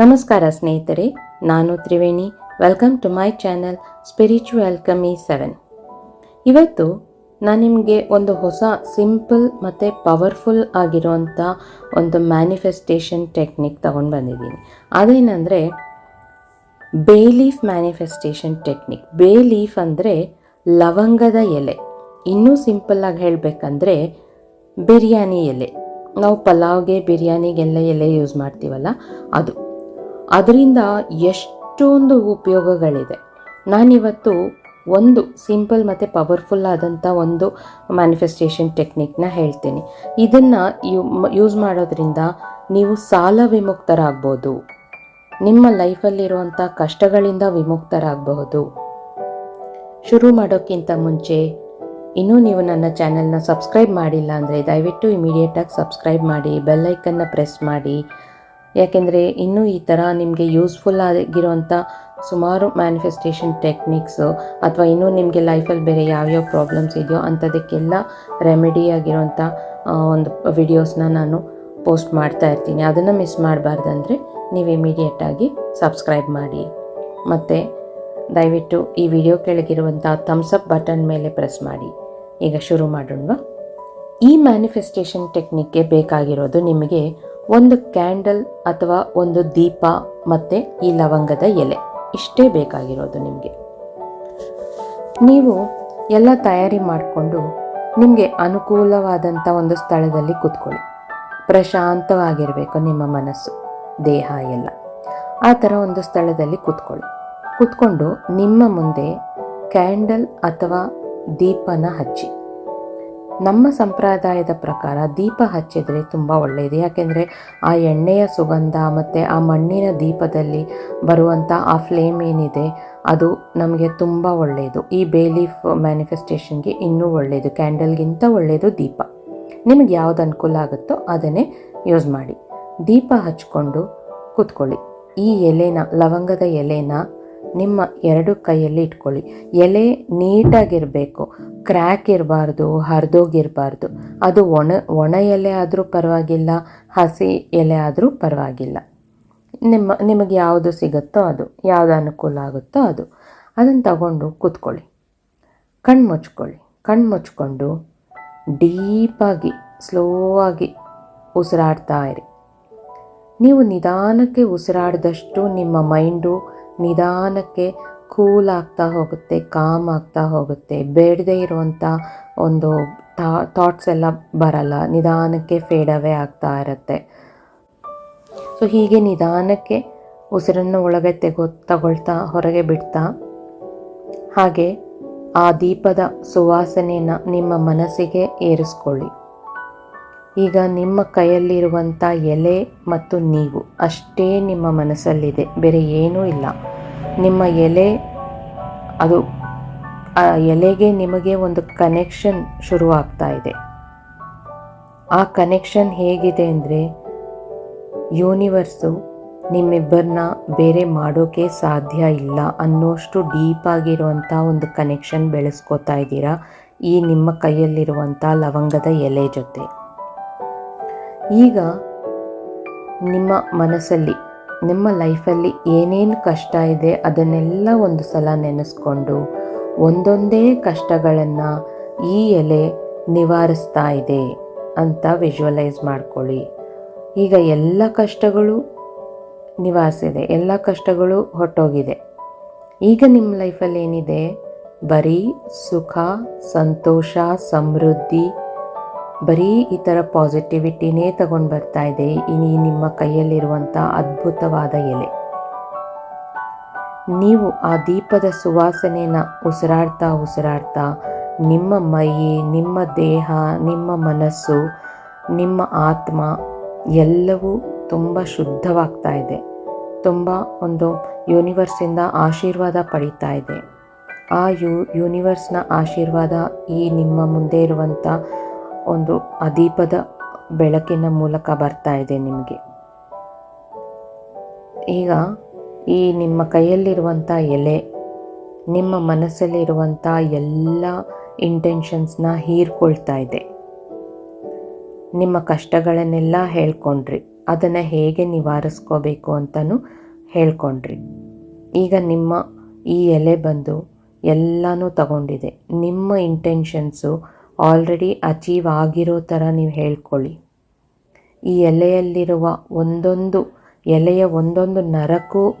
ನಮಸ್ಕಾರ ಸ್ನೇಹಿತರೆ, ನಾನು Triveni. Welcome to my channel spiritual ಕಮಿ seven ಇವತ್ತು ನಾನು ನಿಮಗೆ ಒಂದು ಹೊಸ ಸಿಂಪಲ್ ಮತ್ತು ಪವರ್ಫುಲ್ ಆಗಿರುವಂಥ ಒಂದು ಮ್ಯಾನಿಫೆಸ್ಟೇಷನ್ ಟೆಕ್ನಿಕ್ ತಗೊಂಡು ಬಂದಿದ್ದೀನಿ. ಅದೇನೆಂದರೆ bay leaf manifestation technique bay leaf ಅಂದರೆ ಲವಂಗದ ಎಲೆ. ಇನ್ನೂ ಸಿಂಪಲ್ಲಾಗಿ ಹೇಳಬೇಕಂದ್ರೆ, ಬಿರಿಯಾನಿ ಎಲೆ. ನಾವು ಪಲಾವ್ಗೆ ಬಿರಿಯಾನಿಗೆಲ್ಲ ಎಲೆ ಯೂಸ್ ಮಾಡ್ತೀವಲ್ಲ, ಅದು ಅದರಿಂದ ಎಷ್ಟೊಂದು ಉಪಯೋಗಗಳಿದೆ. ನಾನಿವತ್ತು ಒಂದು ಸಿಂಪಲ್ ಮತ್ತು ಪವರ್ಫುಲ್ ಆದಂಥ ಒಂದು ಮ್ಯಾನಿಫೆಸ್ಟೇಷನ್ ಟೆಕ್ನಿಕ್ನ ಹೇಳ್ತೀನಿ. ಇದನ್ನು ಯೂಸ್ ಮಾಡೋದ್ರಿಂದ ನೀವು ಸಾಲ ವಿಮುಕ್ತರಾಗ್ಬೋದು. ನಿಮ್ಮ ಲೈಫಲ್ಲಿರುವಂಥ ಕಷ್ಟಗಳಿಂದ ವಿಮುಕ್ತರಾಗಬಹುದು. ಶುರು ಮಾಡೋಕ್ಕಿಂತ ಮುಂಚೆ ಇನ್ನೂ ನೀವು ನನ್ನ ಚಾನೆಲ್ನ ಸಬ್ಸ್ಕ್ರೈಬ್ ಮಾಡಿಲ್ಲ ಅಂದರೆ ದಯವಿಟ್ಟು ಇಮಿಡಿಯೇಟಾಗಿ ಸಬ್ಸ್ಕ್ರೈಬ್ ಮಾಡಿ ಬೆಲ್ಲೈಕನ್ನ ಪ್ರೆಸ್ ಮಾಡಿ. ಯಾಕೆಂದರೆ ಇನ್ನೂ ಈ ಥರ ನಿಮಗೆ ಯೂಸ್ಫುಲ್ ಆಗಿರುವಂಥ ಸುಮಾರು ಮ್ಯಾನಿಫೆಸ್ಟೇಷನ್ ಟೆಕ್ನಿಕ್ಸು ಅಥವಾ ಇನ್ನೂ ನಿಮಗೆ ಲೈಫಲ್ಲಿ ಬೇರೆ ಯಾವ್ಯಾವ ಪ್ರಾಬ್ಲಮ್ಸ್ ಇದೆಯೋ ಅಂಥದಕ್ಕೆಲ್ಲ ರೆಮಿಡಿ ಆಗಿರುವಂಥ ಒಂದು ವಿಡಿಯೋಸ್ನ ನಾನು ಪೋಸ್ಟ್ ಮಾಡ್ತಾ ಇರ್ತೀನಿ. ಅದನ್ನು ಮಿಸ್ ಮಾಡಬಾರ್ದಂದ್ರೆ ನೀವು ಇಮಿಡಿಯೇಟಾಗಿ ಸಬ್ಸ್ಕ್ರೈಬ್ ಮಾಡಿ. ಮತ್ತು ದಯವಿಟ್ಟು ಈ ವಿಡಿಯೋ ಕೆಳಗಿರುವಂಥ ಥಮ್ಸಪ್ ಬಟನ್ ಮೇಲೆ ಪ್ರೆಸ್ ಮಾಡಿ. ಈಗ ಶುರು ಮಾಡೋಣ ಈ ಮ್ಯಾನಿಫೆಸ್ಟೇಷನ್ ಟೆಕ್ನಿಕ್ಗೆ ಬೇಕಾಗಿರೋದು ನಿಮಗೆ ಒಂದು ಕ್ಯಾಂಡಲ್ ಅಥವಾ ಒಂದು ದೀಪ ಮತ್ತು ಈ ಲವಂಗದ ಎಲೆ. ಇಷ್ಟೇ ಬೇಕಾಗಿರೋದು ನಿಮಗೆ. ನೀವು ಎಲ್ಲ ತಯಾರಿ ಮಾಡಿಕೊಂಡು ನಿಮಗೆ ಅನುಕೂಲವಾದಂಥ ಒಂದು ಸ್ಥಳದಲ್ಲಿ ಕೂತ್ಕೊಳ್ಳಿ. ಪ್ರಶಾಂತವಾಗಿರಬೇಕು ನಿಮ್ಮ ಮನಸ್ಸು, ದೇಹ ಎಲ್ಲ. ಆ ಥರ ಒಂದು ಸ್ಥಳದಲ್ಲಿ ಕೂತ್ಕೊಳ್ಳಿ. ಕೂತ್ಕೊಂಡು ನಿಮ್ಮ ಮುಂದೆ ಕ್ಯಾಂಡಲ್ ಅಥವಾ ದೀಪನ ಹಚ್ಚಿ. ನಮ್ಮ ಸಂಪ್ರದಾಯದ ಪ್ರಕಾರ ದೀಪ ಹಚ್ಚಿದರೆ ತುಂಬ ಒಳ್ಳೆಯದು ಯಾಕೆಂದರೆ ಆ ಎಣ್ಣೆಯ ಸುಗಂಧ ಮತ್ತು ಆ ಮಣ್ಣಿನ ದೀಪದಲ್ಲಿ ಬರುವಂಥ ಆ ಫ್ಲೇಮ್ ಏನಿದೆ, ಅದು ನಮಗೆ ತುಂಬ ಒಳ್ಳೆಯದು ಈ ಬೇಲೀಫ್ ಮ್ಯಾನಿಫೆಸ್ಟೇಷನ್ಗೆ ಇನ್ನೂ ಒಳ್ಳೆಯದು ಕ್ಯಾಂಡಲ್ಗಿಂತ ಒಳ್ಳೆಯದು ದೀಪ. ನಿಮಗೆ ಯಾವ್ದು ಅನುಕೂಲ ಆಗುತ್ತೋ ಅದನ್ನೇ ಯೂಸ್ ಮಾಡಿ. ದೀಪ ಹಚ್ಕೊಂಡು ಕೂತ್ಕೊಳ್ಳಿ. ಈ ಎಲೆನ, ಲವಂಗದ ಎಲೆನ ನಿಮ್ಮ ಎರಡು ಕೈಯಲ್ಲಿ ಇಟ್ಕೊಳ್ಳಿ. ಎಲೆ ನೀಟಾಗಿರಬೇಕು. ಕ್ರ್ಯಾಕ್ ಇರಬಾರ್ದು ಹರಿದೋಗಿರಬಾರ್ದು ಅದು ಒಣ ಒಣ ಎಲೆ ಆದರೂ ಪರವಾಗಿಲ್ಲ, ಹಸಿ ಎಲೆ ಆದರೂ ಪರವಾಗಿಲ್ಲ. ನಿಮ್ಮ, ನಿಮಗೆ ಯಾವುದು ಸಿಗುತ್ತೋ ಅದು, ಯಾವುದು ಅನುಕೂಲ ಆಗುತ್ತೋ ಅದು. ಅದನ್ನು ತಗೊಂಡು ಕೂತ್ಕೊಳ್ಳಿ. ಕಣ್ಣು ಮುಚ್ಕೊಳ್ಳಿ. ಕಣ್ಣು ಮುಚ್ಕೊಂಡು ಡೀಪಾಗಿ ಸ್ಲೋ ಆಗಿ ಉಸಿರಾಡ್ತಾ ಇರಿ. ನೀವು ನಿಧಾನಕ್ಕೆ ಉಸಿರಾಡಿದಷ್ಟು ನಿಮ್ಮ ಮೈಂಡು ನಿಧಾನಕ್ಕೆ ಕೂಲ್ ಆಗ್ತಾ ಹೋಗುತ್ತೆ, ಕಾಮ್ ಆಗ್ತಾ ಹೋಗುತ್ತೆ. ಬೇಡದೇ ಇರುವಂಥ ಒಂದು ಥಾಟ್ಸ್ ಎಲ್ಲ ಬರಲ್ಲ. ನಿಧಾನಕ್ಕೆ ಫೇಡ್ ಅವೇ ಆಗ್ತಾ ಇರುತ್ತೆ. ಸೊ ಹೀಗೆ ನಿಧಾನಕ್ಕೆ ಉಸಿರನ್ನು ಒಳಗೆ ತೆಗೋ, ತಗೊಳ್ತಾ, ಹೊರಗೆ ಬಿಡ್ತಾ, ಹಾಗೆ ಆ ದೀಪದ ಸುವಾಸನೆಯನ್ನು ನಿಮ್ಮ ಮನಸ್ಸಿಗೆ ಏರಿಸ್ಕೊಳ್ಳಿ. ಈಗ ನಿಮ್ಮ ಕೈಯಲ್ಲಿರುವಂಥ ಎಲೆ ಮತ್ತು ನೀವು ಅಷ್ಟೇ ನಿಮ್ಮ ಮನಸ್ಸಲ್ಲಿದೆ. ಬೇರೆ ಏನೂ ಇಲ್ಲ. ನಿಮ್ಮ ಎಲೆ, ಅದು, ಆ ಎಲೆಗೆ ನಿಮಗೆ ಒಂದು ಕನೆಕ್ಷನ್ ಶುರುವಾಗ್ತಾ ಇದೆ. ಆ ಕನೆಕ್ಷನ್ ಹೇಗಿದೆ ಅಂದರೆ ಯೂನಿವರ್ಸು ನಿಮ್ಮಿಬ್ಬರನ್ನ ಬೇರೆ ಮಾಡೋಕ್ಕೆ ಸಾಧ್ಯ ಇಲ್ಲ ಅನ್ನೋಷ್ಟು ಡೀಪ್ ಆಗಿರುವಂಥ ಒಂದು ಕನೆಕ್ಷನ್ ಬೆಳೆಸ್ಕೋತಾ ಇದ್ದೀರಾ ಈ ನಿಮ್ಮ ಕೈಯಲ್ಲಿರುವಂಥ ಲವಂಗದ ಎಲೆ ಜೊತೆ. ಈಗ ನಿಮ್ಮ ಮನಸ್ಸಲ್ಲಿ ನಿಮ್ಮ ಲೈಫಲ್ಲಿ ಏನೇನು ಕಷ್ಟ ಇದೆ ಅದನ್ನೆಲ್ಲ ಒಂದು ಸಲ ನೆನೆಸ್ಕೊಂಡು ಒಂದೊಂದೇ ಕಷ್ಟಗಳನ್ನು ಈ ಎಲೆ ನಿವಾರಿಸ್ತಾ ಇದೆ ಅಂತ ವಿಜುವಲೈಸ್ ಮಾಡ್ಕೊಳ್ಳಿ. ಈಗ ಎಲ್ಲ ಕಷ್ಟಗಳು ನಿವಾರಿಸಿದೆ, ಎಲ್ಲ ಕಷ್ಟಗಳು ಹೊಟ್ಟೋಗಿದೆ. ಈಗ ನಿಮ್ಮ ಲೈಫಲ್ಲಿ ಏನಿದೆ? ಬರೀ ಸುಖ, ಸಂತೋಷ, ಸಮೃದ್ಧಿ ಬರೀ ಈ ಥರ ಪಾಸಿಟಿವಿಟಿನೇ ತಗೊಂಡು ಬರ್ತಾ ಇದೆ. ಇನಿ ನಿಮ್ಮ ಕೈಯಲ್ಲಿರುವಂಥ ಅದ್ಭುತವಾದ ಎಲೆ. ನೀವು ಆ ದೀಪದ ಸುವಾಸನೆನ ಉಸಿರಾಡ್ತಾ ಉಸಿರಾಡ್ತಾ ನಿಮ್ಮ ಮೈ ನಿಮ್ಮ ದೇಹ, ನಿಮ್ಮ ಮನಸ್ಸು, ನಿಮ್ಮ ಆತ್ಮ ಎಲ್ಲವೂ ತುಂಬ ಶುದ್ಧವಾಗ್ತಾ ಇದೆ. ತುಂಬ ಒಂದು ಯೂನಿವರ್ಸಿಂದ ಆಶೀರ್ವಾದ ಪಡೀತಾ ಇದೆ. ಆ ಯು, ಯೂನಿವರ್ಸ್ನ ಆಶೀರ್ವಾದ ಈ ನಿಮ್ಮ ಮುಂದೆ ಇರುವಂಥ ಒಂದು ಅದೀಪದ ದೀಪದ ಬೆಳಕಿನ ಮೂಲಕ ಬರ್ತಾ ಇದೆ ನಿಮಗೆ. ಈಗ ಈ ನಿಮ್ಮ ಕೈಯಲ್ಲಿರುವಂಥ ಎಲೆ, ನಿಮ್ಮ ಮನಸ್ಸಲ್ಲಿರುವಂಥ ಎಲ್ಲ ಇಂಟೆನ್ಷನ್ಸ್ನ ಹೀರ್ಕೊಳ್ತಾ ಇದೆ. ನಿಮ್ಮ ಕಷ್ಟಗಳನ್ನೆಲ್ಲ ಹೇಳ್ಕೊಂಡ್ರಿ, ಅದನ್ನು ಹೇಗೆ ನಿವಾರಿಸ್ಕೋಬೇಕು ಅಂತಲೂ ಹೇಳ್ಕೊಂಡ್ರಿ. ಈಗ ನಿಮ್ಮ ಈ ಎಲೆ ಬಂದು ಎಲ್ಲನೂ ತಗೊಂಡಿದೆ. ನಿಮ್ಮ ಇಂಟೆನ್ಷನ್ಸು ಆಲ್ರೆಡಿ ಅಚೀವ್ ಆಗಿರೋ ಥರ ನೀವು ಹೇಳ್ಕೊಳ್ಳಿ. ಈ ಎಲೆಯಲ್ಲಿರುವ ಒಂದೊಂದು, ಎಲೆಯ ಒಂದೊಂದು ನರಕ್ಕೂ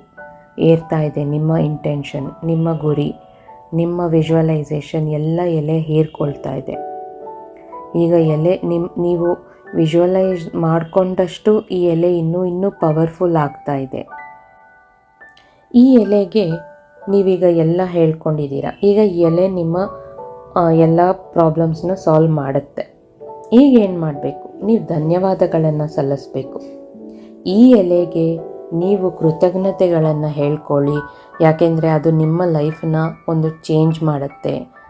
ಏರ್ತಾ ಇದೆ ನಿಮ್ಮ ಇಂಟೆನ್ಷನ್ ನಿಮ್ಮ ಗುರಿ, ನಿಮ್ಮ ವಿಜುವಲೈಸೇಷನ್ ಎಲ್ಲ ಎಲೆ ಹೀರ್ಕೊಳ್ತಾ ಇದೆ. ಈಗ ಎಲೆ ನಿಮ್ಮ ನೀವು ವಿಜುವಲೈಸ್ ಮಾಡಿಕೊಂಡಷ್ಟು ಈ ಎಲೆ ಇನ್ನೂ ಇನ್ನೂ ಪವರ್ಫುಲ್ ಆಗ್ತಾ ಇದೆ. ಈ ಎಲೆಗೆ ನೀವೀಗ ಎಲ್ಲ ಹೇಳ್ಕೊಂಡಿದ್ದೀರಾ. ಈಗ ಎಲೆ ನಿಮ್ಮ ಎಲ್ಲ ಪ್ರಾಬ್ಲಮ್ಸ್ನ ಸಾಲ್ವ್ ಮಾಡುತ್ತೆ. ಈಗ ಏನು ಮಾಡಬೇಕು? ನೀವು ಧನ್ಯವಾದಗಳನ್ನು ಸಲ್ಲಿಸಬೇಕು. ಈ ಎಲೆಗೆ ನೀವು ಕೃತಜ್ಞತೆಗಳನ್ನು ಹೇಳ್ಕೊಳ್ಳಿ. ಯಾಕೆಂದರೆ ಅದು ನಿಮ್ಮ ಲೈಫನ್ನ ಒಂದು ಚೇಂಜ್ ಮಾಡುತ್ತೆ.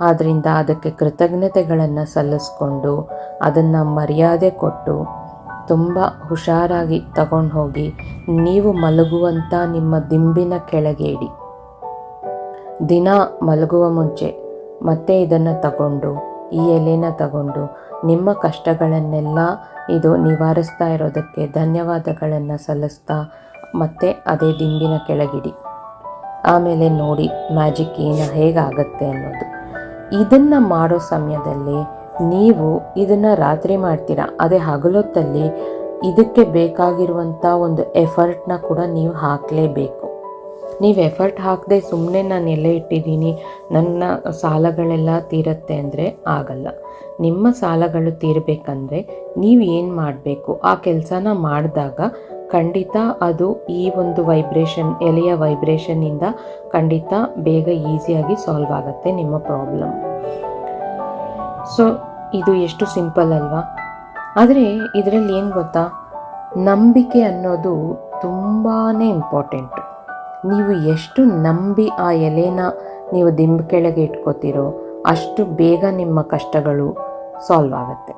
ಆದ್ದರಿಂದ ಅದಕ್ಕೆ ಕೃತಜ್ಞತೆಗಳನ್ನು ಸಲ್ಲಿಸ್ಕೊಂಡು ಅದನ್ನು ಮರ್ಯಾದೆ ಕೊಟ್ಟು ತುಂಬ ಹುಷಾರಾಗಿ ತಗೊಂಡು ಹೋಗಿ ನೀವು ಮಲಗುವಂಥ ನಿಮ್ಮ ದಿಂಬಿನ ಕೆಳಗೆ ಇಡಿ ದಿನ ಮಲಗುವ ಮುಂಚೆ ಮತ್ತೆ ಇದನ್ನು ತಗೊಂಡು, ಈ ಎಲೆನ ತಗೊಂಡು, ನಿಮ್ಮ ಕಷ್ಟಗಳನ್ನೆಲ್ಲ ಇದು ನಿವಾರಿಸ್ತಾ ಇರೋದಕ್ಕೆ ಧನ್ಯವಾದಗಳನ್ನು ಸಲ್ಲಿಸ್ತಾ ಮತ್ತೆ ಅದೇ ದಿಂಬಿನ ಕೆಳಗಿಡಿ. ಆಮೇಲೆ ನೋಡಿ ಮ್ಯಾಜಿಕ್ ಏನು ಹೇಗಾಗತ್ತೆ ಅನ್ನೋದು. ಇದನ್ನು ಮಾಡೋ ಸಮಯದಲ್ಲಿ ನೀವು ಇದನ್ನು ರಾತ್ರಿ ಮಾಡ್ತೀರಾ? ಅದೇ ಹಗಲೊತ್ತಲ್ಲಿ ಇದಕ್ಕೆ ಬೇಕಾಗಿರುವಂಥ ಒಂದು ಎಫರ್ಟ್ನ ಕೂಡ ನೀವು ಹಾಕಲೇಬೇಕು. ನೀವು ಎಫರ್ಟ್ ಹಾಕದೆ ಸುಮ್ಮನೆ ನಾನು ಎಲ್ಲೇ ಇಟ್ಟಿದ್ದೀನಿ, ನನ್ನ ಸಾಲಗಳೆಲ್ಲ ತೀರತ್ತೆ ಅಂದರೆ ಆಗಲ್ಲ. ನಿಮ್ಮ ಸಾಲಗಳು ತೀರಬೇಕಂದ್ರೆ ನೀವು ಏನು ಮಾಡಬೇಕು? ಆ ಕೆಲಸನ ಮಾಡಿದಾಗ ಖಂಡಿತ ಅದು ಈ ಒಂದು ವೈಬ್ರೇಷನ್ ಎಲೆಯ ವೈಬ್ರೇಷನ್ನಿಂದ ಖಂಡಿತ ಬೇಗ ಈಸಿಯಾಗಿ ಸಾಲ್ವ್ ಆಗುತ್ತೆ ನಿಮ್ಮ ಪ್ರಾಬ್ಲಮ್ ಸೊ ಇದು ಎಷ್ಟು ಸಿಂಪಲ್ ಅಲ್ವಾ? ಆದರೆ ಇದರಲ್ಲಿ ಏನು ಗೊತ್ತಾ? ನಂಬಿಕೆ ಅನ್ನೋದು ತುಂಬಾ ಇಂಪಾರ್ಟೆಂಟು ನೀವು ಎಷ್ಟು ನಂಬಿ ಆ ಎಲೆನ ನೀವು ದಿಂಬು ಕೆಳಗೆ ಇಟ್ಕೋತೀರೋ ಅಷ್ಟು ಬೇಗ ನಿಮ್ಮ ಕಷ್ಟಗಳು ಸಾಲ್ವ್ ಆಗುತ್ತೆ.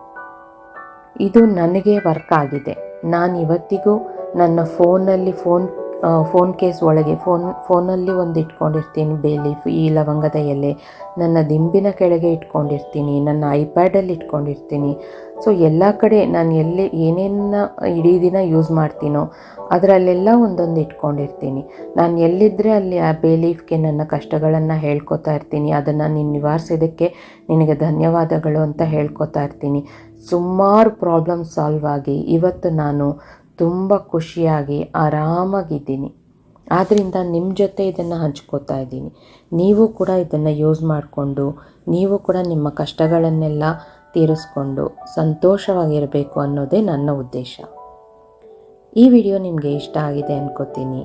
ಇದು ನನಗೆ ವರ್ಕ್ ಆಗಿದೆ. ನಾನು ಇವತ್ತಿಗೂ ನನ್ನ ಫೋನಲ್ಲಿ ಫೋನ್ ಫೋನ್ ಕೇಸ್ ಒಳಗೆ ಫೋನ್ ಫೋನಲ್ಲಿ ಒಂದು ಇಟ್ಕೊಂಡಿರ್ತೀನಿ ಬೇಲೀಫ್ ಈ ಲವಂಗದ ಎಲೆ. ನನ್ನ ದಿಂಬಿನ ಕೆಳಗೆ ಇಟ್ಕೊಂಡಿರ್ತೀನಿ, ನನ್ನ ಐಪ್ಯಾಡಲ್ಲಿ ಇಟ್ಕೊಂಡಿರ್ತೀನಿ. ಸೊ ಎಲ್ಲ ಕಡೆ ನಾನು ಎಲ್ಲಿ ಏನೇನ ಇಡೀ ದಿನ ಯೂಸ್ ಮಾಡ್ತೀನೋ, ಅದರಲ್ಲೆಲ್ಲ ಒಂದೊಂದು ಇಟ್ಕೊಂಡಿರ್ತೀನಿ. ನಾನು ಎಲ್ಲಿದ್ದರೆ ಅಲ್ಲಿ ಆ ಬೇಲೀಫ್ಗೆ ನನ್ನ ಕಷ್ಟಗಳನ್ನು ಹೇಳ್ಕೊತಾ ಇರ್ತೀನಿ, ಅದನ್ನು ನೀನು ನಿವಾರಿಸಿದ್ದಕ್ಕೆ ನಿನಗೆ ಧನ್ಯವಾದಗಳು ಅಂತ ಹೇಳ್ಕೊತಾ ಇರ್ತೀನಿ. ಸುಮಾರು ಪ್ರಾಬ್ಲಮ್ ಸಾಲ್ವ್ ಆಗಿ ಇವತ್ತು ನಾನು ತುಂಬ ಖುಷಿಯಾಗಿ ಆರಾಮಾಗಿದ್ದೀನಿ. ಆದ್ದರಿಂದ ನಿಮ್ಮ ಜೊತೆ ಇದನ್ನು ಹಂಚ್ಕೋತಾ ಇದ್ದೀನಿ. ನೀವು ಕೂಡ ಇದನ್ನು ಯೂಸ್ ಮಾಡಿಕೊಂಡು, ನೀವು ಕೂಡ ನಿಮ್ಮ ಕಷ್ಟಗಳನ್ನೆಲ್ಲ ತೀರಿಸ್ಕೊಂಡು ಸಂತೋಷವಾಗಿರಬೇಕು ಅನ್ನೋದೇ ನನ್ನ ಉದ್ದೇಶ. ಈ ವಿಡಿಯೋ ನಿಮಗೆ ಇಷ್ಟ ಆಗಿದೆ ಅನ್ಕೋತೀನಿ.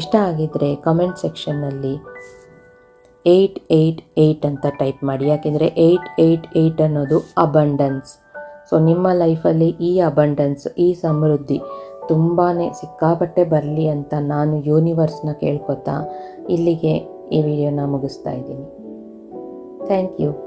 ಇಷ್ಟ ಆಗಿದ್ದರೆ ಕಮೆಂಟ್ ಸೆಕ್ಷನ್ನಲ್ಲಿ ಏಯ್ಟ್ ಏಯ್ಟ್ ಏಯ್ಟ್ ಅಂತ ಟೈಪ್ ಮಾಡಿ. ಯಾಕೆಂದರೆ ಏಯ್ಟ್ ಏಯ್ಟ್ ಏಯ್ಟ್ ಅನ್ನೋದು ಅಬಂಡನ್ಸ್ ಸೊ ನಿಮ್ಮ ಲೈಫಲ್ಲಿ ಈ ಅಬಂಡನ್ಸ್ ಈ ಸಮೃದ್ಧಿ ತುಂಬಾ ಸಿಕ್ಕಾಪಟ್ಟೆ ಬರಲಿ ಅಂತ ನಾನು ಯೂನಿವರ್ಸ್ನ ಕೇಳ್ಕೊತಾ ಇಲ್ಲಿಗೆ ಈ ವಿಡಿಯೋನ ಮುಗಿಸ್ತಾ ಇದ್ದೀನಿ. Thank you